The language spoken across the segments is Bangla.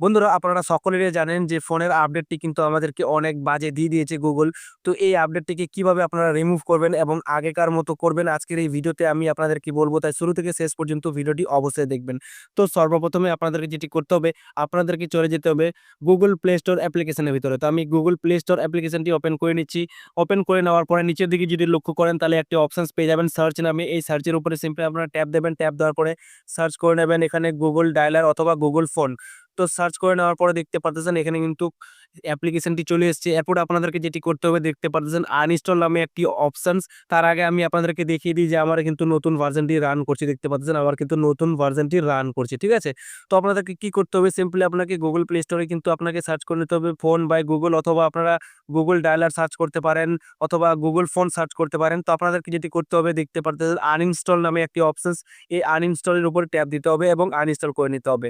বন্ধুরা, আপনারা সকলেরই জানেন যে ফোনের আপডেটটি কিন্তু আমাদেরকে অনেক বাজে দিয়ে দিয়েছে গুগল। তো এই আপডেটটিকে কীভাবে আপনারা রিমুভ করবেন এবং আগেকার মতো করবেন, আজকের এই ভিডিওতে আমি আপনাদেরকে বলব। তাই শুরু থেকে শেষ পর্যন্ত ভিডিওটি অবশ্যই দেখবেন। তো সর্বপ্রথমে আপনাদেরকে যেটি করতে হবে, আপনাদেরকে চলে যেতে হবে গুগল প্লে স্টোর অ্যাপ্লিকেশনের ভিতরে। তো আমি গুগল প্লে স্টোর অ্যাপ্লিকেশনটি ওপেন করে নিচ্ছি। ওপেন করে নেওয়ার পরে নিচের দিকে যদি লক্ষ্য করেন, তাহলে একটি অপশানস পেয়ে যাবেন সার্চ নামে। এই সার্চের উপরে সিম্পলি আপনারা ট্যাপ দেবেন। ট্যাপ দেওয়ার পরে সার্চ করে নেবেন এখানে গুগল ডায়লার অথবা গুগল ফোন তো সার্চ করে নেওয়ার পরে দেখতে পারতেছেন এখানে কিন্তু অ্যাপ্লিকেশনটি চলে এসেছে। এরপর আপনাদেরকে যেটি করতে হবে দেখতে পারতেছেন আনইনস্টল নামে একটি অপশানস তার আগে আমি আপনাদেরকে দেখিয়ে দিই যে আমার কিন্তু নতুন ভার্জনটি রান করছে। দেখতে পাচ্ছেন আমার কিন্তু নতুন ভার্জনটি রান করছে, ঠিক আছে? তো আপনাদেরকে কি করতে হবে? সিম্পলি আপনাকে গুগল প্লে স্টোরে কিন্তু আপনাকে সার্চ করে নিতে হবে ফোন বাই গুগল অথবা আপনারা গুগল ডায়ালার সার্চ করতে পারেন অথবা গুগল ফোন সার্চ করতে পারেন। তো আপনাদেরকে যেটি করতে হবে দেখতে পারতেছেন আনইনস্টল নামে একটি অপশানস এই আনইনস্টলের উপর ট্যাপ দিতে হবে এবং আনইনস্টল করে নিতে হবে।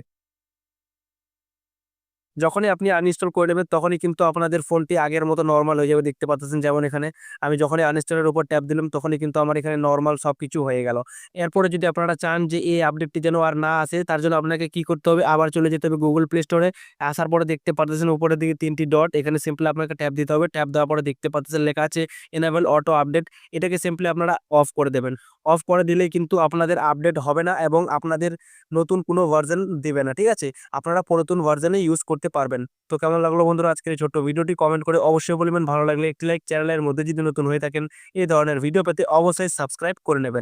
যখনই আপনি আনইনস্টল করে নেবেন, তখনই কিন্তু আপনাদের ফোনটি আগের মতো নর্মাল হয়ে যাবে। দেখতে পাচ্ছেন যেমন এখানে আমি যখনই আনইনস্টলের উপর ট্যাপ দিলাম, তখনই কিন্তু আমার এখানে নর্মাল সব কিছু হয়ে গেল। এরপরে যদি আপনারা চান যে এই আপডেটটি যেন আর না আসে, তার জন্য আপনাকে কি করতে হবে? আবার চলে যেতে হবে গুগল প্লে স্টোরে আসার পরে দেখতে পাচ্ছেন উপরের দিকে তিনটি ডট এখানে সিম্পলি আপনাকে ট্যাপ দিতে হবে। ট্যাপ দেওয়ার পরে দেখতে পাচ্ছেন লেখা আছে এনাবেল অটো আপডেট এটাকে সিম্পলি আপনারা অফ করে দেবেন। অফ করে দিলেই কিন্তু আপনাদের আপডেট হবে না এবং আপনাদের নতুন কোনো ভার্জন দেবে না, ঠিক আছে? আপনারা পুরাতন ভার্জনে ইউজ করতে পারবেন। তো কেমন লাগল বন্ধুরা আজকের এই ছোট্ট ভিডিওটি? কমেন্ট করে অবশ্যই বলবেন। ভালো লাগলে একটি লাইক চ্যানেলের মধ্যে যদি নতুন হয়ে থাকেন এই ধরনের ভিডিও পেতে অবশ্যই সাবস্ক্রাইব করে নেবেন।